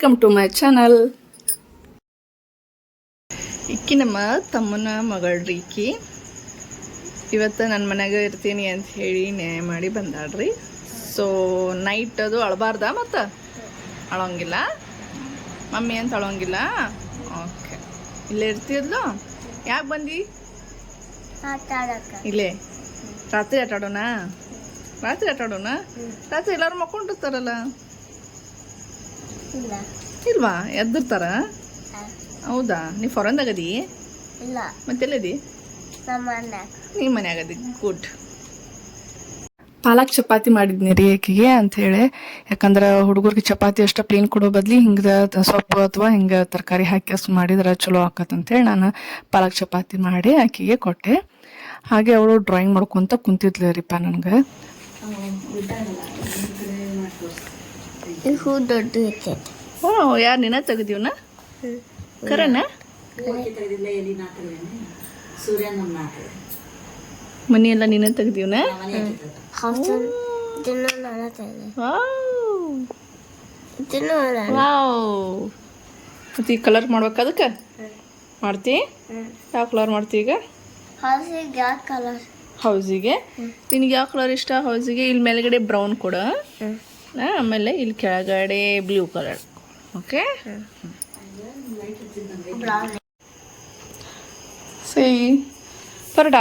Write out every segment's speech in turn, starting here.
Welcome to my channel ಇಕ್ಕಿ ನಮ್ಮ ತಮ್ಮನ ಮಗಳ್ರಿ ಇಕ್ಕಿ ಇವತ್ತು ನನ್ನ ಮನೆಗೆ ಇರ್ತೀನಿ ಅಂತ ಹೇಳಿ ನ್ಯಾಯ ಮಾಡಿ ಬಂದಾಳ್ರಿ. ಸೊ ನೈಟ್ ಅದು ಅಳಬಾರ್ದ ಮತ್ತು? ಅಳೋಂಗಿಲ್ಲ. ಮಮ್ಮಿ ಅಂತ ಅಳೋಂಗಿಲ್ಲ? ಓಕೆ ಇಲ್ಲೇ ಇರ್ತಿದ್ಲು ಯಾಕೆ ಬಂದಿ? ಇಲ್ಲೇ. ರಾತ್ರಿ ಆಟಾಡೋಣ ರಾತ್ರಿ ಆಟಾಡೋಣ ರಾತ್ರಿ ಎಲ್ಲರೂ ಮಕ್ಕೊಂಡಿರ್ತಾರಲ್ಲ ಇಲ್ವಾ? ಎದ್ದಿರ್ತಾರ? ಹೌದಾ? ನೀ ಫಾರನ್ದಾಗದಿ ಇಲ್ಲ. ಮತ್ತೆಲ್ಲದಿ ನಿಮ್ಮ ಮನೆಯಾಗದಿ ಗುಡ್ ಪಾಲಕ್ ಚಪಾತಿ ಮಾಡಿದ್ನಿ ರೀ ಆಕೆಗೆ ಅಂತ ಹೇಳಿ. ಯಾಕಂದ್ರೆ ಹುಡುಗರಿಗೆ ಚಪಾತಿ ಅಷ್ಟ ಪ್ಲೇನ್ ಕೊಡೋ ಬದ್ಲಿ ಹಿಂಗ ಸೊಪ್ಪು ಅಥವಾ ಹಿಂಗ ತರಕಾರಿ ಹಾಕಿ ಅಷ್ಟು ಮಾಡಿದ್ರೆ ಚಲೋ ಆಕತ್ ಅಂತೇಳಿ ನಾನು ಪಾಲಕ್ ಚಪಾತಿ ಮಾಡಿ ಆಕೆಗೆ ಕೊಟ್ಟೆ. ಹಾಗೆ ಅವಳು ಡ್ರಾಯಿಂಗ್ ಮಾಡ್ಕೊಂತ ಕುಂತಿದ್ಲು ರೀಪ ನನಗೆ. ಹೂ ದೊಡ್ಡ ಇರ್ತೈತೆ ಓ ಯಾರು ನಿನ್ನ ತೆಗ್ದೀವನ? ಕರನ ಮನಿ ಎಲ್ಲ ತೆಗ್ದೀವನ? ನಾನು ತೆಗೆ ತಿನ್ನು ನಾನು ವಾವ್. ಮತ್ತೆ ಈಗ ಕಲರ್ ಮಾಡ್ಬೇಕು ಅದಕ್ಕೆ? ಮಾಡ್ತಿ? ಯಾವ ಕಲರ್ ಮಾಡ್ತಿ ಈಗ? ಹೌಸಿಗೆ ಯಾವ ಕಲರ್ ಹೌಸಿಗೆ? ನಿನಗೆ ಯಾವ ಕಲರ್ ಇಷ್ಟ? ಹೌಸಿಗೆ? ಇಲ್ಲಿ ಮೇಲ್ಗಡೆ ಬ್ರೌನ್ ಕೊಡ. ಆಮೇಲೆ ಇಲ್ಲಿ ಕೆಳಗಡೆ ಬ್ಲೂ ಕಲರ್ ಓಕೆ ಸೈ ಪರಡ,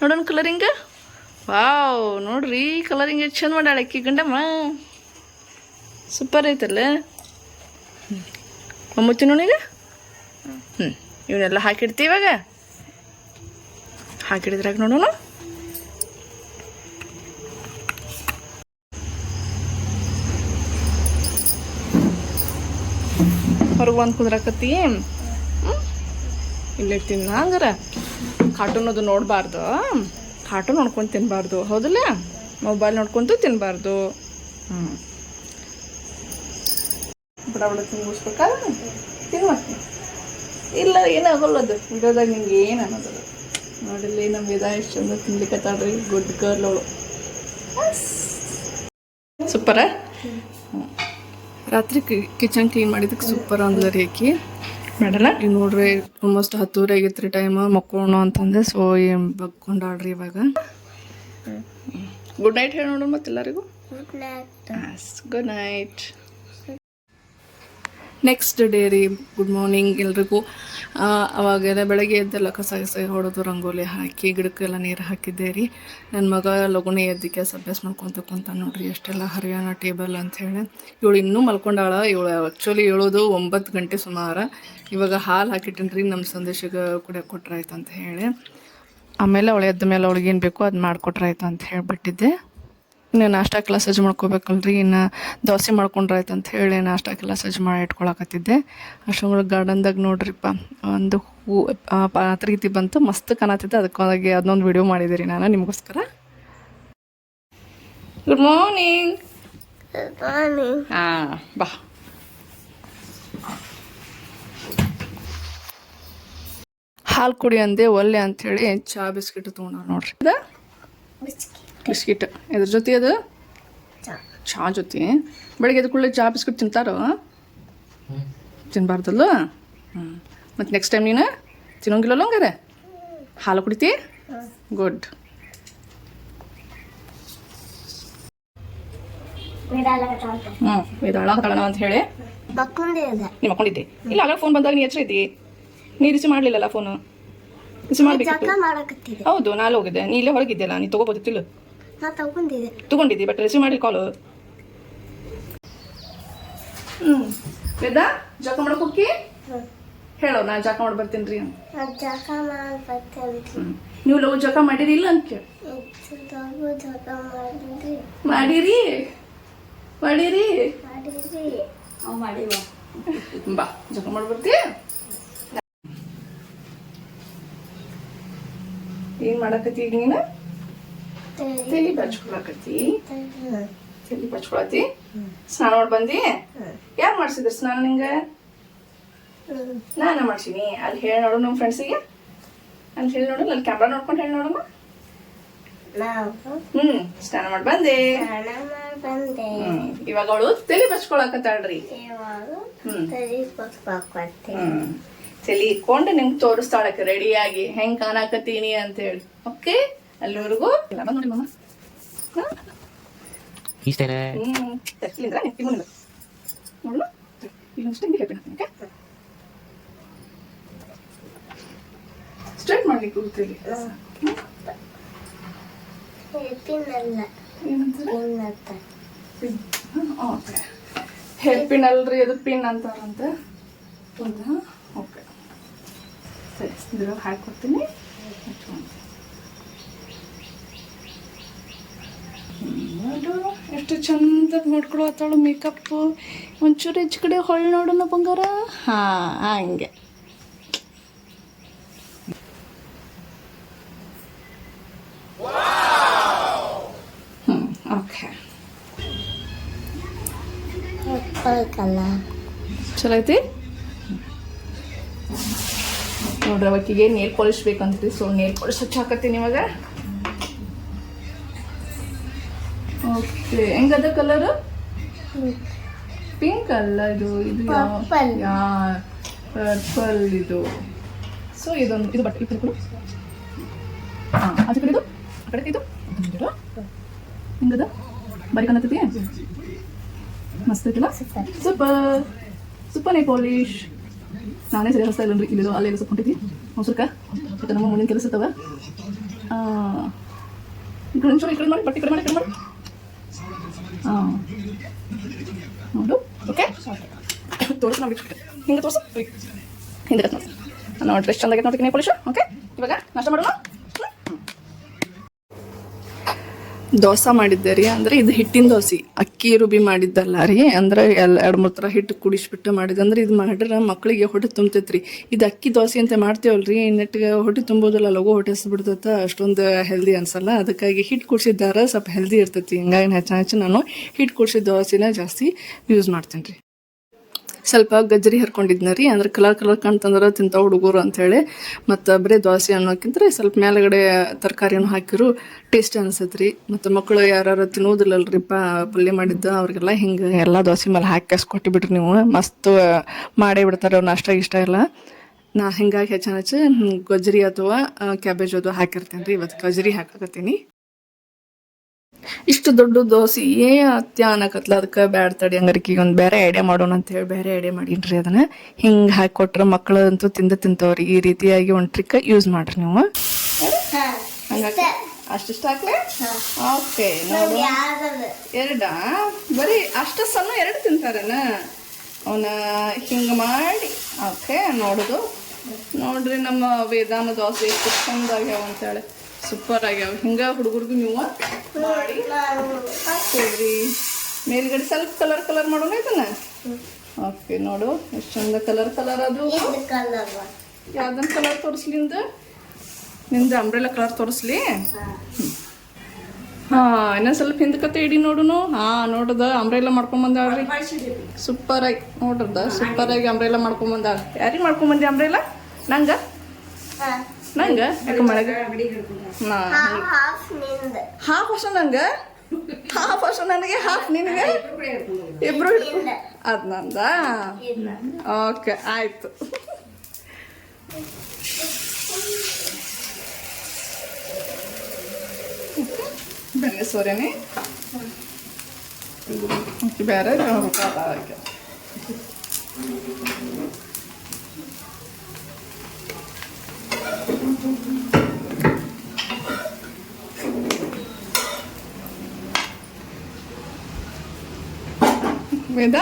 ನೋಡೋಣ ಕಲರಿಂಗ ವಾವ್ ನೋಡ್ರಿ ಕಲರಿಂಗ್ ಎಷ್ಟು ಚಂದ ಮಾಡಾಳೆ ಅಕ್ಕಿ ಗಂಡಮ್ಮ. ಸೂಪರ್ ಐತಲ್ಲ? ಮಮ್ಮುಚ್ಚಿ ನೋಡೀಗ ಹ್ಞೂ ಇವನ್ನೆಲ್ಲ ಹಾಕಿಡ್ತೀವಿ ಇವಾಗ? ಹಾಕಿಡಿದ್ರಾಗ ನೋಡೋಣ. ಹೊರಗೆ ಬಂದು ಕುಂದ್ರಾಕತ್ತಿ. ಇಲ್ಲೇ ತಿನ್ನ ಹಂಗಾರ. ಕಾರ್ಟೂನ್ ಅದು ನೋಡಬಾರ್ದು. ಕಾರ್ಟೂನ್ ನೋಡ್ಕೊಂಡು ತಿನ್ನಬಾರ್ದು ಹೌದಲ್ಲ? ಮೊಬೈಲ್ ನೋಡ್ಕೊಂತು ತಿನ್ನಬಾರ್ದು ಹ್ಞೂ ಬಡ ಬಡ ತಿನ್ನಿಸ್ಬೇಕಾ ತಿನ್ನುವ ಇಲ್ಲ, ಏನಾಗಲ್ಲ ಅದು. ವಿಡಿಯೋದಾಗ ನಿಂಗೆ ಏನು ಅನ್ನೋದಲ್ಲ ನೋಡಿಲ್ಲ ನಮ್ಮ ವಿಧ ಎಷ್ಟು ಚಂದ ತಿನ್ಲಿಕ್ಕತ್ತಾಳ್ರಿ ಗುಡ್ ಗರ್ಲ್ ಅವಳು. ಸೂಪರ ರಾತ್ರಿ ಕಿಚನ್ ಕ್ಲೀನ್ ಮಾಡಿದಕ್ಕೆ ಸೂಪರ್ ಅಂದ್ಲ ರೀ ಆಕಿ ಮಾಡಲ್ಲ? ಈಗ ನೋಡ್ರಿ ಆಲ್ಮೋಸ್ಟ್ ಹತ್ತೂರ ಆಗಿತ್ತು ರೀ ಟೈಮ್ ಮಕ್ಕೋಣ ಅಂತಂದೆ ಸೊ ಏನು ಬಗ್ಕೊಂಡಾಳ್ರಿ ಇವಾಗ. ಗುಡ್ ನೈಟ್ ಹೇಳಿ ನೋಡೋಣ ಮತ್ತೆಲ್ಲರಿಗೂ. Good night good night next day ರೀ ಗುಡ್ ಮಾರ್ನಿಂಗ್ ಎಲ್ರಿಗೂ. ಅವಾಗೆಲ್ಲ ಬೆಳಗ್ಗೆ ಎದ್ದೆಲ್ಲ ಕಸ ಕಸ ಹೊಡೆದು ರಂಗೋಲಿ ಹಾಕಿ, ಗಿಡಕ್ಕೆಲ್ಲ ನೀರು ಹಾಕಿದ್ದೆ ರೀ. ನನ್ನ ಮಗ ಲಗುನೆ ಎದ್ದು ಕೆಲಸ ಅಭ್ಯಾಸ ಮಾಡ್ಕೊತ ಕುಂತ ನೋಡ್ರಿ, ಎಷ್ಟೆಲ್ಲ ಹರಿಯಾಣ ಟೇಬಲ್ ಅಂತ ಹೇಳಿ. ಇವಳು ಇನ್ನೂ ಮಲ್ಕೊಂಡಾಳ. ಇವಳು ಆ್ಯಕ್ಚುಲಿ ಹೇಳೋದು ಒಂಬತ್ತು ಗಂಟೆ ಸುಮಾರು. ಇವಾಗ ಹಾಲು ಹಾಕಿಟ್ಟಿನಿ ರೀ ನಮ್ಮ ಸಂದೇಶಕ್ಕೆ ಕುಡಿಯೋಕೆ ಕೊಟ್ರಾಯ್ತು ಅಂತ ಹೇಳಿ. ಆಮೇಲೆ ಅವಳು ಎದ್ದ ಮೇಲೆ ಅವಳಿಗೆ ಏನು ಬೇಕೋ ಅದು ಮಾಡಿಕೊಟ್ರಾಯ್ತು ಅಂತ ಹೇಳಿಬಿಟ್ಟಿದ್ದೆ. ಇನ್ನು ನಾಷ್ಟಕ್ಕೆಲ್ಲ ಸಜ್ಜು ಮಾಡ್ಕೋಬೇಕಲ್ರಿ ಇನ್ನು ದೋಸೆ ಮಾಡ್ಕೊಂಡ್ರಾಯ್ತು ಅಂತ ಹೇಳಿ ನಾಷ್ಟಕ್ಕೆಲ್ಲ ಸಜ್ಜ ಮಾಡಿ ಇಟ್ಕೊಳಕತ್ತಿದ್ದೆ. ಅಷ್ಟೊಂದು ಗಾರ್ಡನ್ದಾಗ ನೋಡ್ರಿಪ್ಪ ಒಂದು ಹೂ ಪಾತ್ರೀತಿ ಬಂತು ಮಸ್ತ್ ಕಾಣತ್ತಿದ್ದೆ ಅದಕ್ಕಾಗಿ ಅದನ್ನೊಂದು ವಿಡಿಯೋ ಮಾಡಿದೆ ರೀ ನಾನು ನಿಮಗೋಸ್ಕರ. ಗುಡ್ ಮಾರ್ನಿಂಗ್ ಹಾಂ ಬಾ. ಹಾಲು ಕುಡಿ ಅಂದೆ ಒಲ್ಲೆ ಅಂಥೇಳಿ ಚಹಾ ಬಿಸ್ಕಿಟ್ ತೊಗೊಂಡ ನೋಡ್ರಿ. ಬಿಸ್ಕಿಟ್. ಇದ್ರ ಜೊತೆ ಅದು? ಚಹಾ ಜೊತೆ. ಬೆಳಿಗ್ಗೆ ಎದ್ದ ಕೂಡಲೇ ಚಹಾ ಬಿಸ್ಕಿಟ್ ತಿಂತಾರೋ? ತಿನ್ನಬಾರ್ದಲ್ಲ ಹ್ಞೂ ಮತ್ತು ನೆಕ್ಸ್ಟ್ ಟೈಮ್ ನೀನು? ತಿನ್ನೋಂಗಿಲ್ಲಲ್ಲ ಹಂಗಾರೆ ಹಾಲು ಕುಡಿತಿ? ಗುಡ್ ಹ್ಞೂ ಇದು ಕಳಣ ಅಂತ ಹೇಳಿ. ನೀವು ಮಕ್ಕೊಂಡಿದ್ದೆ? ಇಲ್ಲ ಆಗ ಫೋನ್ ಬಂದಾಗ ನೀ ಎಚ್ಚರ ಇದ್ದಿ? ನೀ ರಿಸೀವ್ ಮಾಡಲಿಲ್ಲಲ್ಲ ಫೋನು ರಿಸೀವ್ ಮಾಡಬೇಕು ಹೌದು ನಾಳೆ ಹೋಗಿದ್ದೆ. ನೀ ಇಲ್ಲೇ ಹೊರಗಿದ್ದೆಲ್ಲ ನೀ ತೊಗೋಬೋದಿತ್ತಿಲ್ಲ ನಾ ತಗೊಂಡಿದ್ದೆ ತಗೊಂಡಿದ್ದಿ ಬಟ್ ರಿಸೀವ್ ಮಾಡಿ ಕಾಲು ಹ್ಞೂ ವೇದ ಜಾಕ ಮಾಡಕ್ ಹೋಗಿ ಹೇಳೋ ನಾ ಜಾಕ ಮಾಡಿ ಬರ್ತೀನಿ ರೀ ಅಂತ. ನಾ ಜಕ ಮಾಡಿ ಬರ್ತೇನೆ. ನೀವು ಲವ್ ಜಾಕ ಮಾಡಿರಿ ಇಲ್ಲ ಅಂತ ಕೇಳಿ. ಮಾಡಿರಿ. ಮಾಡಿರಿ. ಬಾ. ಜಾಕ ಮಾಡಿ ಬರ್ತೀಯ ಏನ್ ಮಾಡಕತ್ತೀಗ ನೀನು? ತಲೆ ಬಚ್ಕೊಳಕತ್ತಿ ತಲೆ ಬಚ್ಕೊಳತಿ ಸ್ನಾನ ಮಾಡಿ ಬಂದಿ? ಯಾರು ಮಾಡ್ಸಿದ್ರು ಸ್ನಾನ ನಿಂಗೆ? ನಾನು ಮಾಡ್ಸೀನಿ. ಅಲ್ಲಿ ಹೇಳಿ ನೋಡು ನಮ್ಮ ಫ್ರೆಂಡ್ಸಿಗೆ ಅಲ್ಲಿ ಹೇಳಿ ನೋಡು ಅಲ್ಲಿ ಕ್ಯಾಮ್ರಾ ನೋಡ್ಕೊಂಡು ಹೇಳಿ ನೋಡಮ್ಮ. ಹ್ಮ್ ಸ್ನಾನ ಮಾಡಿ ಬಂದೆ. ಸ್ನಾನ ಇವಾಗ ಅವಳು ತಲೆ ಬಚ್ಕೊಳಕತ್ತಾಳ್ರಿ ತಲೆ ಇಟ್ಕೊಂಡು ನಿಮ್ಗೆ ತೋರಿಸ್ತಾಳಕ್ಕೆ ರೆಡಿಯಾಗಿ ಹೆಂಗ್ ಕಾಣಕತ್ತೀನಿ ಅಂತ ಹೇಳಿ. ಓಕೆ ಅಲ್ಲಿವರೆಗೂ ಎಲ್ಲ ಬಂದ್ ನೋಡಿ ಮಮ್ಮ ಇಷ್ಟೇನೆ ಹ್ಮ್ ಇಲ್ಲಿಂದ ನಿಂತ್ಕೊ ಮುಂದೆ. ನೋಡು ಇಲ್ಲೊಂದಿಷ್ಟು ಹಿಂಗೆ ಹೇಳ್ತೀನಿ ಓಕೆ? ಸ್ಟ್ರೈಟ್ ಮಾಡ್ಲಿಕ್ಕೆ ಓಕೆ. ಹೇರ್ ಪಿನ್ ಅಲ್ರಿ ಅದು ಪಿನ್ ಅಂತಾರಂತೆ. ಹೌದಾ ಓಕೆ. ಸರಿ ಇದ್ರೊಳಗೆ ಹಾಕೊಡ್ತೀನಿ ಹಚ್ಕೊಂಡು ನೋಡು ಎಷ್ಟು ಚಂದ ನೋಡ್ಕೊಳತ್ತಾಳು ಮೇಕಪ್ಪು ಒಂಚೂರು ಹೆಚ್ಚು ಕಡೆ ಹೊಳ್ಳಿ ನೋಡೋಣ ಬಂಗಾರ. ಹಾಂ ಹಂಗೆ. ಓಕೆ ಚಲೋ ಐತಿ ನೋಡ್ರಿ ಅವತ್ತಿಗೆ ನೀರು ಪಾಲಿಶ್ ಬೇಕಂತ್ರಿ ಸೊ ನೀರು ಪಾಲಿಶ್ ಹಚ್ಚಾಕತ್ತೀನಿ ಇವಾಗ. ಓಕೆ ಹೆಂಗದ ಕಲರ್ ಪಿಂಕ್ ಅಲ್ಲ ಇದು ಇದು. ಪರ್ಪಲ್ ಇದು. ಸೊ ಇದೊಂದು ಇದು ಬಟ್ಟೆ ಇದು ಹಾಂ ಅದು ಕಡೆ ಇದು ಆ ಕಡೆ ಇದು. ಹೆಂಗದ ಬರೀ ಕಾಣತೈತಿ ಮಸ್ತ್ ಐತಿಲ್ಲ? ಸೂಪರ್ ಸೂಪರ್ ನೈ ಪಾಲಿಶ್ ನಾನೇ ಸರಿ ಹಸ್ತಾ ಇಲ್ಲನ್ರಿ ಇಲ್ಲಿದು ಅಲ್ಲೇ ಸ್ವಲ್ಪ ಹೊಂಟೈತಿ ಮೊಸರ್ಕ ಮತ್ತೆ ನಮ್ಮ ಮುಂದಿನ ಕೆಲಸ ಇರ್ತಾವ. ಒಂಚೂರು ಈ ಕಡೆ ಮಾಡಿ ಬಟ್ಟೆ ಕಡೆ ಮಾಡಿ ಕಡೆ ಮಾಡಿ. ನೋಡು ಓಕೆ? ತೋರಿಸು ನಾವು ಹಿಂಗೆ ತೋರಿಸು? ಹಿಂದೆ ನೋಡಿ ನೋಡ್ರಿ ಎಷ್ಟು ಚಂದಾಗೈತೆ ನೋಡ್ರಿ ಪಾಲಿಶ್ ಓಕೆ ಇವಾಗ ನಾಷ್ಟ ಮಾಡೋಣ ದೋಸೆ ಮಾಡಿದ್ದೆ ರೀ. ಅಂದ್ರೆ ಇದು ಹಿಟ್ಟಿನ ದೋಸೆ. ಅಕ್ಕಿ ರುಬಿ ಮಾಡಿದ್ದಲ್ಲ ರೀ. ಅಂದ್ರೆ ಎಲ್ಲ ಎರಡು ಮೂರು ಥರ ಹಿಟ್ಟು ಕುಡಿಸ್ಬಿಟ್ಟು ಮಾಡಿದಂದ್ರೆ ಇದು ಮಾಡಿದ್ರೆ ಮಕ್ಕಳಿಗೆ ಹೊಟ್ಟೆ ತುಂಬ್ತೈತೆ ರೀ. ಇದು ಅಕ್ಕಿ ದೋಸೆ ಅಂತ ಮಾಡ್ತೀವಲ್ರಿ. ನೆಟ್ಟಿಗೆ ಹೊಟ್ಟೆ ತುಂಬೋದಿಲ್ಲ ಲಗೋ ಹೊಟ್ಟೆ ಬಿಡ್ತೈತೆ ಅಷ್ಟೊಂದು ಹೆಲ್ದಿ ಅನ್ಸಲ್ಲ. ಅದಕ್ಕಾಗಿ ಹಿಟ್ಟು ಕುಡಿಸಿದ್ದಾರ. ಸ್ವಲ್ಪ ಹೆಲ್ದಿ ಇರ್ತೈತಿ. ಹಿಂಗಾಗಿ ಹೆಚ್ಚು ಹೆಚ್ಚು ನಾನು ಹಿಟ್ಟು ಕುಡಿಸಿದ ದೋಸೆನ ಜಾಸ್ತಿ ಯೂಸ್ ಮಾಡ್ತೀನಿ ರೀ ಸ್ವಲ್ಪ ಗಜ್ಜರಿ ಹರ್ಕೊಂಡಿದ್ನ ರೀ, ಅಂದ್ರೆ ಕಲರ್ ಕಲರ್ ಕಾಣ್ತಂದ್ರೆ ತಿಂತಾವ ಹುಡುಗರು ಅಂಥೇಳಿ ಮತ್ತು ಬರೀ ದೋಸೆ ಅನ್ನೋಕ್ಕಿಂತ ಸ್ವಲ್ಪ ಮೇಲಗಡೆ ತರಕಾರಿನೂ ಹಾಕಿರು, ಟೇಸ್ಟ್ ಅನ್ಸತ್ತೆ ರೀ ಮತ್ತು ಮಕ್ಕಳು ಯಾರು ತಿನ್ನೋದಿಲ್ಲಲ್ರಿಪ್ಪ ಪಲ್ಯ ಮಾಡಿದ್ದು, ಅವ್ರಿಗೆಲ್ಲ ಹಿಂಗೆ ಎಲ್ಲ ದೋಸೆ ಮೇಲೆ ಹಾಕಿ ಕಸ್ ನೀವು. ಮಸ್ತ್ ಮಾಡೇ ಬಿಡ್ತಾರೆ ನಾಷ್ಟ ಇಷ್ಟ ಎಲ್ಲ. ನಾ ಹಿಂಗಾಗಿ ಹೆಚ್ಚು ಗಜ್ಜರಿ ಅಥವಾ ಕ್ಯಾಬೇಜ್ ಅದು ಹಾಕಿರ್ತೇನೆ ರೀ ಇವತ್ತು ಗಜ್ಜರಿ ಹಾಕಕತ್ತೀನಿ. ಇಷ್ಟು ದೊಡ್ಡ ದೋಸೆ ಏ ಅತ್ಯ ಅನ್ನಕತ್ಲ? ಅದಕ್ಕೆ ಬ್ಯಾಡ್ ತಡಿ ಹಂಗಾರಿಕೆ ಒಂದು ಬೇರೆ ಐಡಿಯಾ ಮಾಡೋಣ ಅಂತ ಹೇಳಿ ಬೇರೆ ಐಡಿಯಾ ರೀ ಅದನ್ನ. ಹಿಂಗೆ ಹಾಕಿಕೊಟ್ರೆ ಮಕ್ಕಳು ಅಂತೂ ತಿಂದು ತಿಂತವ್ರಿ. ಈ ರೀತಿಯಾಗಿ ಒಂದು ಟ್ರಿಕ್ ಯೂಸ್ ಮಾಡ್ರಿ ನೀವು. ಅಷ್ಟಿಷ್ಟ ಹಾಕ್ಲೆ ಓಕೆ, ನೋಡಿ. ಎರಡ, ಬರೀ ಅಷ್ಟು ಸಣ್ಣ ಎರಡು ತಿಂತಾರನ? ಅವನ ಹಿಂಗೆ ಮಾಡಿ, ಓಕೆ, ನೋಡುದು. ನೋಡ್ರಿ ನಮ್ಮ ವೇದಾನ ದೋಸೆ ಎಷ್ಟು ಚಂದ ಆಗ್ಯಾವ ಅಂತೇಳಿ ಸೂಪರ್ ಆಗ್ಯಾವ. ಹಿಂಗೆ ಹುಡುಗರ್ಗು ನೀವು ಮಾಡಿ. ಹಾಕ್ತೀವ್ರಿ. ಮೇಲ್ಗಡೆ ಸ್ವಲ್ಪ ಕಲರ್ ಕಲರ್ ಮಾಡೋಣ ಇದನ್ನ ಓಕೆ ನೋಡು ಎಷ್ಟು ಚಂದ ಕಲರ್ ಕಲರ್ ಅದು. ಇದು ಕಲರ್ ಯಾವ್ದನ್ ಕಲರ್ ತೋರಿಸ್ಲಿ ನಿಂದು? ನಿಂದು ಅಂಬ್ರೆಲಾ ಕಲರ್ ತೋರಿಸ್ಲಿ? ಹಾ. ಇನ್ನೊಂದ್ ಸ್ವಲ್ಪ ಹಿಂದಕತೆ ಇಡಿ ನೋಡುನು. ಹಾ ನೋಡ್ದ ಅಂಬ್ರೆಲಾ ಮಾಡ್ಕೊಂಡ್ ಬಂದಾಳ್ರಿ. ಸೂಪರ್ ಆಗಿ ನೋಡ್ರದ ಸೂಪರ್ ಆಗಿ ಅಂಬ್ರೆಲಾ ಮಾಡ್ಕೊಂಡ್ ಬಂದ್ರಿ ಯಾರಿಗೆ ಮಾಡ್ಕೊಂಡ್ ಬಂದಿ ಅಂಬ್ರೆಲಾ ನಂಗ? ನಂಗ ಯಾಕೆ ಮಳೆಗ ನಾ ಹಾಫ್ನಿಂದ ಹಾಫ್ ವರ್ಷ ನಂಗ ಹಾಫ್ ವರ್ಷ ನನಗೆ ಹಾಫ್ ನಿನಗೆ ಇಬ್ರು ಹಿಡ್ಕೊ- ಅದ್ ನಂದ ಓಕೆ ಆಯ್ತು ಬೇರೆ ಸೋರೆನೆ ಬೇರೆ ಹಾಕಿ ವೇದ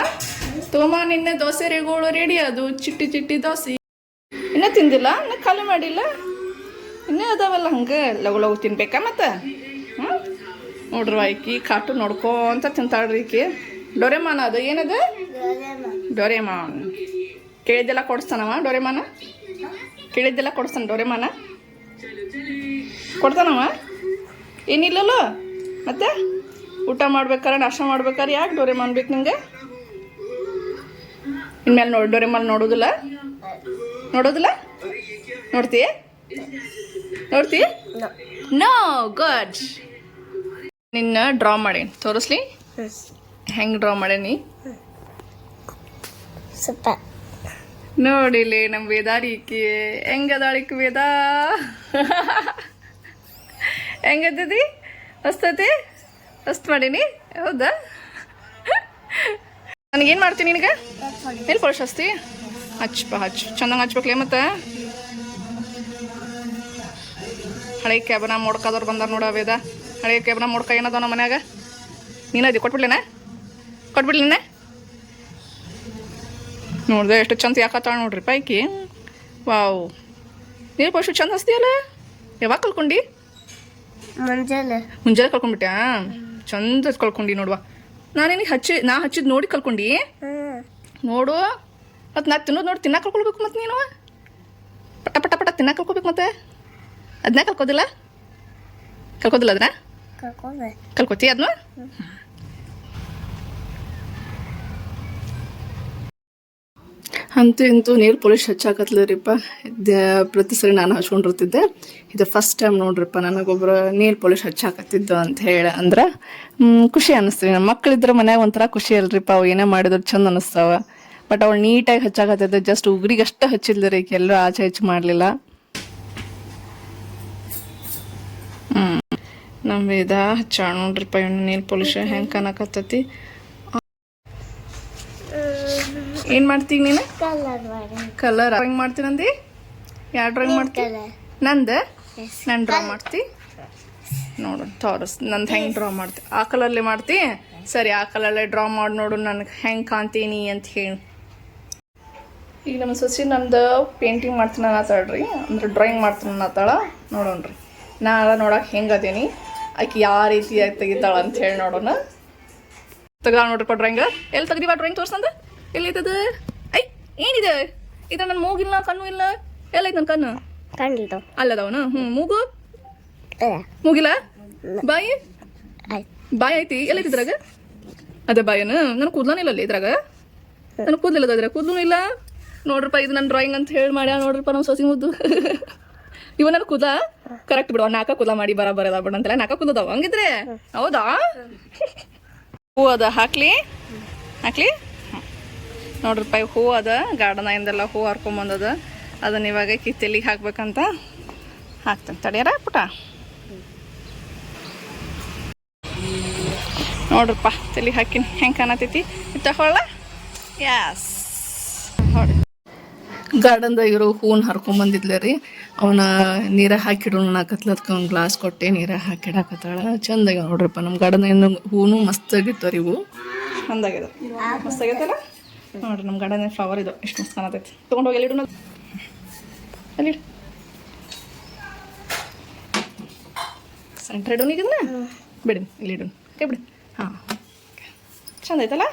ತೋಮ ನಿನ್ನೆ ದೋಸೆ ರೇಗೋಳು ರೆಡಿ ಅದು ಚಿಟ್ಟಿ ಚಿಟ್ಟಿ ದೋಸೆ. ಇನ್ನೂ ತಿಂದಿಲ್ಲ ಇನ್ನೂ ಖಾಲಿ ಮಾಡಿಲ್ಲ. ಇನ್ನೂ ಅದಾವಲ್ಲ ಹಂಗೆ ಲಗು ಲಗು ತಿನ್ಬೇಕಾ ಮತ್ತೆ? ಹ್ಞೂ ನೋಡ್ರಿ ಆಯ್ಕೆ ಕಾಟು ನೋಡ್ಕೊಂತ ತಿಂತಾಳ್ರಿ ಈಕೆ. ಡೊರೆಮಾನ ಅದು ಏನದು? ಡೊರೆಮಾನ್. ಕೇಳಿದ್ದೆಲ್ಲ ಕೊಡಿಸ್ತಾನವ ಡೊರೆಮಾನ? ಕೇಳಿದ್ದೆಲ್ಲ ಕೊಡಿಸ್ತಾನ ಡೋರೆಮಾನ. ಕೊಡ್ತಾನವ? ಏನಿಲ್ಲಲ್ಲೋ? ಮತ್ತೆ? ಊಟ ಮಾಡ್ಬೇಕಾರೆ ನಾಶ ಮಾಡ್ಬೇಕಾರೆ ಯಾಕೆ ಡೋರೆಮಾನ್ ಬೇಕು ನಿಮಗೆ ಇನ್ಮೇಲೆ ನೋಡಿ ಡೋರೆಮಾನ್ ನೋಡೋದಿಲ್ಲ? ನೋಡೋದಿಲ್ಲ? ನೋಡ್ತೀಯ? ನೋಡ್ತೀಯ? ನೋ ಗುಡ್ ನಿನ್ನ ಡ್ರಾ ಮಾಡೇನಿ. ತೋರಿಸ್ಲಿ? ಹೆಂಗೆ ಡ್ರಾ ಮಾಡೇನಿ? ಸೂಪರ್ ನೋಡಿಲಿ ನಮ್ಮ ವೇದಾರಿಕೆ ಹೆಂಗದಾಳಿಕ್ ವೇದ? ಹೆಂಗದಿ ಹೊಸ್ತತಿ? ಹೊಸ್ತ್ ಮಾಡೀನಿ? ಹೌದಾ? ನನಗೇನು ಮಾಡ್ತೀನಿ ನಿನಗೆ? ಎಲ್ಲಿ ಪೋಷಸ್ತಿ ಹಚ್ಚಪ್ಪ ಹಚ್ಚು ಚಂದಂಗೆ ಹಚ್ಬೇಕ್ಲೇ ಮತ್ತೆ? ಹಳೆ ಕ್ಯಾಬನ ಮೊಡ್ಕದವ್ರು ಬಂದಾರ ನೋಡ ವೇದ. ಹಳೆ ಕ್ಯಾಬನ ಮೊಡ್ಕ ಏನದ ನಮ್ಮ ಮನ್ಯಾಗ? ನೀನದಿ ಕೊಟ್ಬಿಡ್ಲೇನ? ಕೊಟ್ಬಿಡ್ಲೇನ? ನೋಡ್ದೆ ಎಷ್ಟು ಚಂದ ಯಾಕತ್ತಾಳ ನೋಡ್ರಿ ಪೈಕಿ. ವಾವ್. ನೀರು ಪಶು ಚಂದ ಹಸ್ತಿಯಲ್ಲ? ಯಾವಾಗ ಕಲ್ಕೊಂಡಿ ಮುಂಜಾನೆ. ಮುಂಜಾನೆ ಕಲ್ಕೊಂಡ್ಬಿಟ್ಯಾ ಚಂದ ಕಲ್ಕೊಂಡಿ ನೋಡುವ. ನಾನೇನಿಗೆ ಹಚ್ಚಿ ನಾ ಹಚ್ಚಿದ್ ನೋಡಿ ಕಲ್ಕೊಂಡಿ ನೋಡು. ಮತ್ತು ನಾ ತಿನ್ನೋದು ನೋಡಿ ತಿನ್ನಕ್ಕೆ ಕಲ್ಕೊಳ್ಬೇಕು ಮತ್ತು ನೀನು. ಪಟ ಪಟ ಪಟ ತಿನ್ನಕ್ಕೆ ಕಲ್ಕೋಬೇಕು ಮತ್ತೆ. ಅದನ್ನ ಕಲ್ಕೋದಿಲ್ಲ ಕಲ್ಕೋದಿಲ್ಲ ಅದನ್ನ ಕಲ್ಕೋತಿ ಅದನ್ನ ಅಂತೂ ಇಂತೂ ನೀರು ಪೊಲೀಸ್ ಹಚ್ಚಾಕತ್ಲರಿಪ್ಪ ಪ್ರತಿ ಸರಿ ನಾನು ಹಚ್ಕೊಂಡಿರ್ತಿದ್ದೆ. ಇದು ಫಸ್ಟ್ ಟೈಮ್ ನೋಡ್ರಿಪ್ಪ ನನಗೊಬ್ಬರು ನೀರು ಪೊಲೀಸ್ ಹಚ್ಚಾಕತ್ತಿದ್ದು ಅಂತ ಹೇಳಿ ಅಂದ್ರೆ ಖುಷಿ ಅನ್ನಿಸ್ತೀವಿ ನಮ್ಮ ಮಕ್ಕಳಿದ್ರೆ ಮನ್ಯಾಗ ಒಂಥರ ಖುಷಿ ಅಲ್ರಿಪ್ಪ ಅವು ಏನೇ ಮಾಡಿದ್ರು ಚಂದ ಅನ್ನಿಸ್ತಾವ ಬಟ್ ಅವಳು ನೀಟಾಗಿ ಹಚ್ಚಾಕತ್ತಿದ್ದೆ ಜಸ್ಟ್ ಉಗುರಿಗಷ್ಟೇ ಹಚ್ಚಿದ್ಲು ರೀ ಎಲ್ಲರೂ ಆಚೆ ಹೆಚ್ಚು ಮಾಡಲಿಲ್ಲ. ಹ್ಞೂ ನಮ್ಮ ಇದ ಹಚ್ಚಾಣ ನೋಡ್ರಿಪ್ಪ ಇವನು ನೀರು ಪೊಲೀಸ್ ಹೆಂಗೆ ಕಾಣಕತ್ತತಿ. ಏನು ಮಾಡ್ತೀನಿ ನೀನು? ಕಲರ್ ಡ್ರಾಯಿಂಗ್ ಮಾಡ್ತೀನಂದಿ ಯಾವ ಡ್ರಾಯಿಂಗ್ ಮಾಡ್ತೀನಿ ನಂದ? ನಾನು ಡ್ರಾ ಮಾಡ್ತಿ. ನೋಡು ತೋರಿಸ್. ನಂದು ಹೆಂಗೆ ಡ್ರಾ ಮಾಡ್ತಿ? ಆ ಕಲರ್ಲೆ ಮಾಡ್ತಿ? ಸರಿ ಆ ಕಲರ್ಲೆ ಡ್ರಾ ಮಾಡಿ ನೋಡು ನನಗೆ ಹೆಂಗೆ ಕಾಣ್ತೀನಿ ಅಂತ ಹೇಳಿ. ಈಗ ನಮ್ಮ ಸೊಸಿ ನಂದು ಪೇಂಟಿಂಗ್ ಮಾಡ್ತೀನಿ ಅನ್ನತ್ತಾಳ್ರಿ ಅಂದ್ರೆ ಡ್ರಾಯಿಂಗ್ ಮಾಡ್ತೀನಿ ಅನ್ನತ್ತಾಳ ನೋಡೋಣ್ರಿ ನಾ ನೋಡೋಕೆ ಹೆಂಗೆ ಅದೇನಿ? ಆಕೆ ಯಾವ ರೀತಿ ತೆಗಿತಾಳ ಅಂತ ಹೇಳಿ ನೋಡೋಣ. ತೆಗ್ದ ನೋಡ್ರಿಪ್ಪ ಡ್ರಾಯಿಂಗ್ ಎಲ್ಲಿ ತೆಗ್ದಿವ ಡ್ರಾಯಿಂಗ್ ತೋರ್ಸಂದ ಎಲ್ಲಿದ್ದದ? ಐ ಏನಿದೆ? ಇದು ನನ್ನ ಮೂಗಿಲ್ಲ ಕಣ್ಣು ಇಲ್ಲ? ಎಲ್ಲೈತೆ ನನ್ನ ಕಣ್ಣು? ಕಂಡಿದ್ದು ಅಲ್ಲದವನು? ಹ್ಞೂ ಮೂಗು? ಮೂಗಿಲ್ಲ? ಬಾಯಿ? ಬಾಯಿ ಐತಿ? ಎಲ್ಲೈತಿ ಇದ್ರಾಗ ಅದೇ ಬಾಯನ? ನನ್ನ ಕೂದ್ಲನೇ ಇಲ್ಲ ಅಲ್ಲಿ ಇದ್ರಾಗ. ನನ್ನ ಕೂದಲಿಲ್ಲ ಅದ್ರ ಕೂದಲು ಇಲ್ಲ. ನೋಡ್ರಪ್ಪ ಇದು ನನ್ನ ಡ್ರಾಯಿಂಗ್ ಅಂತ ಹೇಳಿ ಮಾಡ್ಯಾಳ ನೋಡ್ರಪ್ಪ ನಮ್ಮ ಸೊಸಿ ಮುದ್ದು. ಇವ ನನ್ನ ಕೂದ ಕರೆಕ್ಟ್ ಬಿಡು ನಾಕ ಕೂದ ಮಾಡಿ ಬರ ಬರದ ಬಿಡ ಅಂತಲ್ಲ ನಾಕ ಕೂದದಾವ ಹಂಗಿದ್ರೆ? ಹೌದಾ? ಹೂ ಅದ ಹಾಕ್ಲಿ? ಹಾಕ್ಲಿ. ನೋಡ್ರಪ್ಪ ಇವ್ ಹೂ ಅದ ಗಾರ್ಡನಾಗಿಂದೆಲ್ಲ ಹೂ ಹರ್ಕೊಂಬಂದದ ಅದನ್ನ ಇವಾಗ ಕಿತ್ತೆಲಿಗೆ ಹಾಕ್ಬೇಕಂತ ಹಾಕ್ತೇನೆ. ತಡಿಯಾರ ಪುಟ? ನೋಡ್ರಪ್ಪ ತಲೆಗೆ ಹಾಕಿನಿ. ಹೆಂಗೆ ಕಾಣತೈತಿ? ತಗೊಳ್ಳ ಯಾಸ್ ನೋಡಿ ಗಾರ್ಡನ್ದಾಗ ಇರೋ ಹೂನ್ ಹರ್ಕೊಂಡ್ ಬಂದಿದ್ಲೆ ರೀ. ಅವನ ನೀರ ಹಾಕಿಡು ನಾ ಅದಕ್ಕೆ ಒಂದು ಗ್ಲಾಸ್ ಕೊಟ್ಟೆ ನೀರ ಹಾಕಿಡಾಕತ್ತಾಳ. ಚಂದಾಗ ನೋಡ್ರಪ್ಪ. ನಮ್ಮ ಗಾರ್ಡನ್ ಹೂನು ಮಸ್ತಾಗಿತ್ತು ರೀ ಇವು. ಚಂದಾಗ್ಯದ ಮಸ್ತ್ ಆಗೈತಲ್ಲ? ನೋಡ್ರಿ ನಮ್ಮ ಗಾರ್ಡನ್ ಫ್ಲವರ್ ಇದು. ಎಷ್ಟು ಮಸ್ತ್ ಕಾಣತೈತಿ ತೊಗೊಂಡೋಗಿ ಎಲ್ಲಿಡು? ಅಲ್ಲಿ ಸೆಂಟ್ರ್ ಇಡೋನ್ ಇದನ್ನ? ಬಿಡಿ ಇಲ್ಲಿ ಇಡೋನ್. ಕೈ ಬಿಡಿ. ಹಾಂ ಚಂದ ಐತಲ್ಲ?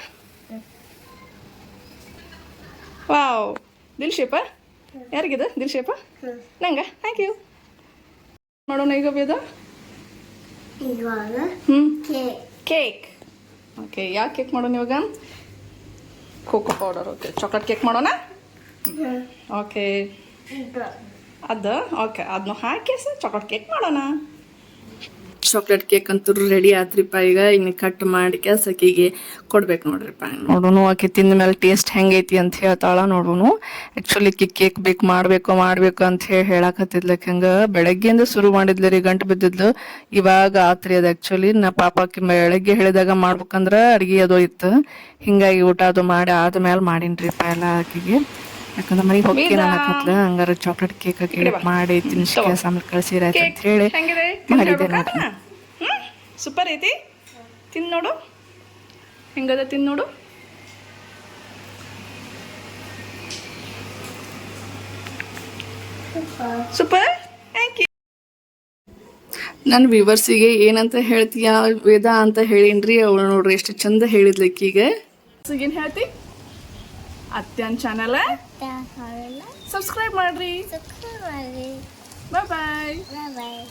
ವಾವ್. ದಿಲ್ ಶೇಪ ಯಾರಿಗಿದೆ? ದಿಲ್ ಶೇಪ ನಂಗೆ? ಥ್ಯಾಂಕ್ ಯು ಮಾಡೋಣ ಈಗ ಬೇದ ಹ್ಞೂ ಕೇಕ್ ಓಕೆ ಯಾವ ಕೇಕ್ ಮಾಡೋಣ ಇವಾಗ? Cocoa powder okay. Chocolate cake ಮಾಡೋಣ? ಓಕೆ. ಅದು ಓಕೆ. ಅದನ್ನ ಹಾಕಿ ಸರ್ ಚಾಕ್ಲೇಟ್ ಕೇಕ್ ಮಾಡೋಣ. ಚಾಕ್ಲೇಟ್ ಕೇಕ್ ಅಂತೂ ರೆಡಿ ಆತ್ರಿಪ್ಪ ಈಗ ಇನ್ನು ಕಟ್ ಮಾಡಿ ಕೆಲಸಕ್ಕಿಗೆ ಕೊಡ್ಬೇಕು ನೋಡ್ರಿಪ್ಪ ನೋಡೋನು, ಆಕೆ ತಿಂದ ಮೇಲೆ ಟೇಸ್ಟ್ ಹೆಂಗೈತಿ ಅಂತ ಹೇಳ್ತಾಳ ನೋಡೋನು. ಆ್ಯಕ್ಚುಲಿ ಕೇಕ್ ಬೇಕು, ಮಾಡಬೇಕು ಮಾಡಬೇಕು ಅಂತ ಹೇಳಿ ಹೇಳಕತ್ತಿದ್ಲಕ್ಕೆ ಹಂಗೆ? ಬೆಳಗ್ಗೆಯಿಂದ ಶುರು ಮಾಡಿದ್ಲು ರೀ, ಗಂಟು ಬಿದ್ದಿದ್ಲು. ಇವಾಗ ಆತ್ರಿ ಅದು ಆ್ಯಕ್ಚುಲಿ ನಾ ಪಾಪಕ್ಕೆ ಬೆಳಗ್ಗೆ ಹೇಳಿದಾಗ ಮಾಡ್ಬೇಕಂದ್ರೆ ಅಡುಗೆ ಅದು ಇತ್ತು. ಹಿಂಗಾಗಿ ಊಟ ಅದು ಮಾಡಿ ಆದ್ಮೇಲೆ ರೀ ಎಲ್ಲ ಆಕಿಗೆ. ಯಾಕಂದ್ರೆ ಮನೆಗೆ ಹೋಗಿ ಅನ್ನಕತ್ಲ ಹಂಗಾರ ಚಾಕ್ಲೇಟ್ ಕೇಕ್ ಮಾಡಿ ತಿನ್ಸ್ಕೆ ಸಾಮಾನು ಕಳ್ಸಿರ ಅಂತ ಹೇಳಿ ಮಾಡಿದ್ದೆ ಸೂಪರ್ ಐತಿ. ತಿನ್ ನೋಡು. ಹೆಂಗದ ತಿನ್ ನೋಡು. ಸೂಪರ್ ಥ್ಯಾಂಕ್ ಯು ನನ್ನ ವಿವರ್ಸಿಗೆ ಏನಂತ ಹೇಳ್ತೀಯ ವೇದ ಅಂತ ಹೇಳಿನ್ರಿ ಅವಳು ನೋಡ್ರಿ ಎಷ್ಟು ಚಂದ ಹೇಳಿದ್ಲಿಕ್ಕೀಗ ಏನು ಹೇಳ್ತಿ? ಅತ್ಯನ್ ಚಾನಲ್ ಸಬ್ಸ್ಕ್ರೈಬ್ ಮಾಡ್ರಿ. ಮಾಡಿ ಬಾಯ್ ಬಾಯ್ ಬಾಯ್ ಬಾಯ್